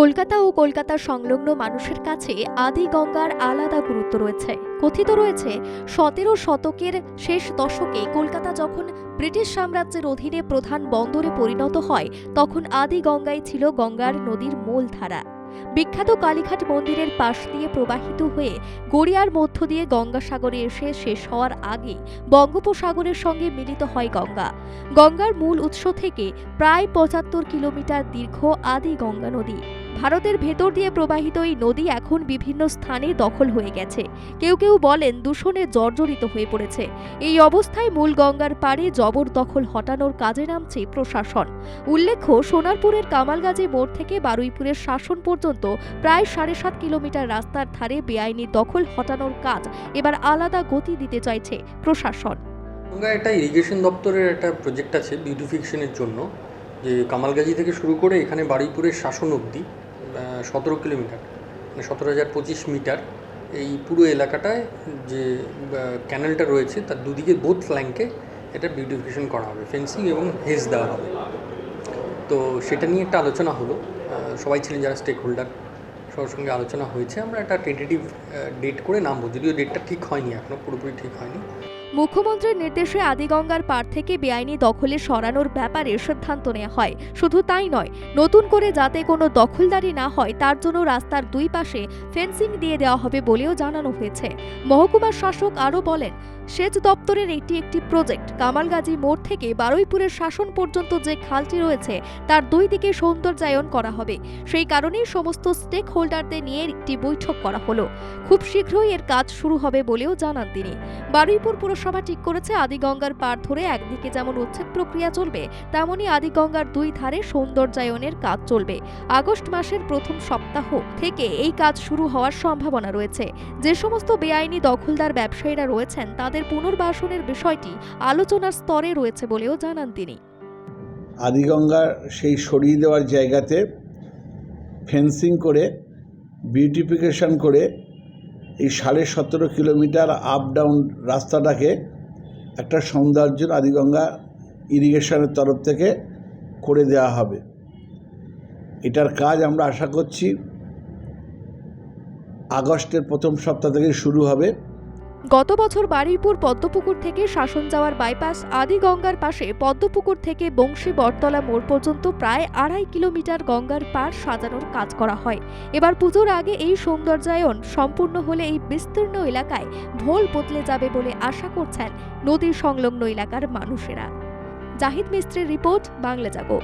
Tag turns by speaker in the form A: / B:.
A: কলকাতা ও কলকাতা সংলগ্ন মানুষের কাছে আদি গঙ্গার আলাদা গুরুত্ব রয়েছে। কথিত রয়েছে, সতেরো শতকের শেষ দশকে কলকাতা যখন ব্রিটিশ সাম্রাজ্যের অধীনে প্রধান বন্দরে পরিণত হয়, তখন আদি গঙ্গাই ছিল গঙ্গার নদীর মূল ধারা। বিখ্যাত কালীঘাট মন্দিরের পাশ দিয়ে প্রবাহিত হয়ে গড়িয়ার মধ্য দিয়ে গঙ্গাসাগরে এসে শেষ হওয়ার আগে বঙ্গোপসাগরের সঙ্গে মিলিত হয় গঙ্গা। গঙ্গার মূল উৎস থেকে প্রায় পঁচাত্তর কিলোমিটার দীর্ঘ আদি গঙ্গা নদী। ভারতের ভেতর দিয়ে প্রবাহিত এই নদী এখন বিভিন্ন স্থানে দখল হয়ে গেছে। কেউ কেউ বলেন দূষণে জর্জরিত হয়ে পড়েছে। এই অবস্থায় মূল গঙ্গার পাড়ে জবরদখল হটানোর কাজে নামছে প্রশাসন। উল্লেখ্য, সোনারপুরের কামালগাজী মোড় থেকে বারুইপুরের শাসন পর্যন্ত প্রায় সাড়ে সাত কিলোমিটার রাস্তার ধারে বেআইনি দখল হটানোর কাজ এবার আলাদা গতি দিতে চাইছে প্রশাসন।
B: গঙ্গা একটা ইরিগেশন দপ্তরের একটা প্রজেক্ট আছে বিউটিফিকেশনের জন্য। যে কামালগাজি থেকে শুরু করে এখানে বারুইপুরের শাসন অবধি সতেরো কিলোমিটার মানে সতেরো হাজার পঁচিশ মিটার। এই পুরো এলাকাটায় যে ক্যানেলটা রয়েছে, তার দুদিকে বোথ ফ্ল্যাঙ্কে এটা বিউটিফিকেশন করা হবে ফেন্সিং এবং হেজ দেওয়া হবে। তো সেটা নিয়ে একটা আলোচনা হলো। সবাই ছিলেন যারা স্টেক হোল্ডার সবার সঙ্গে আলোচনা হয়েছে। আমরা একটা টেন্টেটিভ ডেট করে নামবো, যদিও ডেটটা ঠিক হয়নি এখনও পুরোপুরি ঠিক হয়নি।
A: মুখ্যমন্ত্রীর নির্দেশে আদিগঙ্গার পাড় থেকে বেআইনি দখলে সরানোর ব্যাপারে সিদ্ধান্ত নেওয়া হয়। শুধু তাই নয়, নতুন করে যাতে কোনো দখলদারি না হয়, তার জন্য রাস্তার দুই পাশে ফেন্সিং দিয়ে দেওয়া হবে বলেও জানানো হয়েছে। মহকুমার শাসক আরও বলেন, সেচ দপ্তরের এটি একটি প্রজেক্ট। কামালগাজী মোড় থেকে বারুইপুরের শাসন পর্যন্ত যে খালটি রয়েছে, তার দুই দিকে সৌন্দর্যায়ন করা হবে। সেই কারণেই সমস্ত স্টেক হোল্ডারদের নিয়ে একটি বৈঠক করা হলো। খুব শীঘ্রই এর কাজ শুরু হবে বলেও জানান তিনি। বারুইপুর পুরসভা ঠিক করেছে, আদিগঙ্গার পার ধরে একদিকে যেমন উচ্ছেদ প্রক্রিয়া চলবে, তেমনি আদিগঙ্গার দুই ধারে সৌন্দর্যায়নের কাজ চলবে। আগস্ট মাসের প্রথম সপ্তাহ থেকে এই কাজ শুরু হওয়ার সম্ভাবনা রয়েছে। যে সমস্ত বেআইনি দখলদার ব্যবসায়ীরা রয়েছেন, তাদের পুনর্বাসনের বিষয়টি আলোচনার স্তরে রয়েছে বলেও জানান তিনি।
C: আদিগঙ্গার সেই সরিয়ে দেওয়ার জায়গাতে ফেন্সিং করে বিউটিফিকেশন করে এই সাড়ে সতেরো কিলোমিটার আপ ডাউন রাস্তাটাকে একটা সৌন্দর্য আদিগঙ্গা ইরিগেশনের তরফ থেকে করে দেওয়া হবে। এটার কাজ আমরা আশা করছি আগস্টের প্রথম সপ্তাহ থেকে শুরু হবে।
A: গত বছর বারুইপুর পদ্মপুকুর থেকে শাসন যাওয়ার বাইপাস আদি গঙ্গার পাশে পদ্মপুকুর থেকে বংশী বটতলা মোড় পর্যন্ত প্রায় আড়াই কিলোমিটার গঙ্গার পার সাজানোর কাজ করা হয়। এবার পুজোর আগে এই সৌন্দর্যায়ন সম্পূর্ণ হলে এই বিস্তীর্ণ এলাকায় ঢোল বদলে যাবে বলে আশা করছেন নদীর সংলগ্ন এলাকার মানুষেরা। জাহিদ মিস্ত্রির রিপোর্ট, বাংলা জাগো।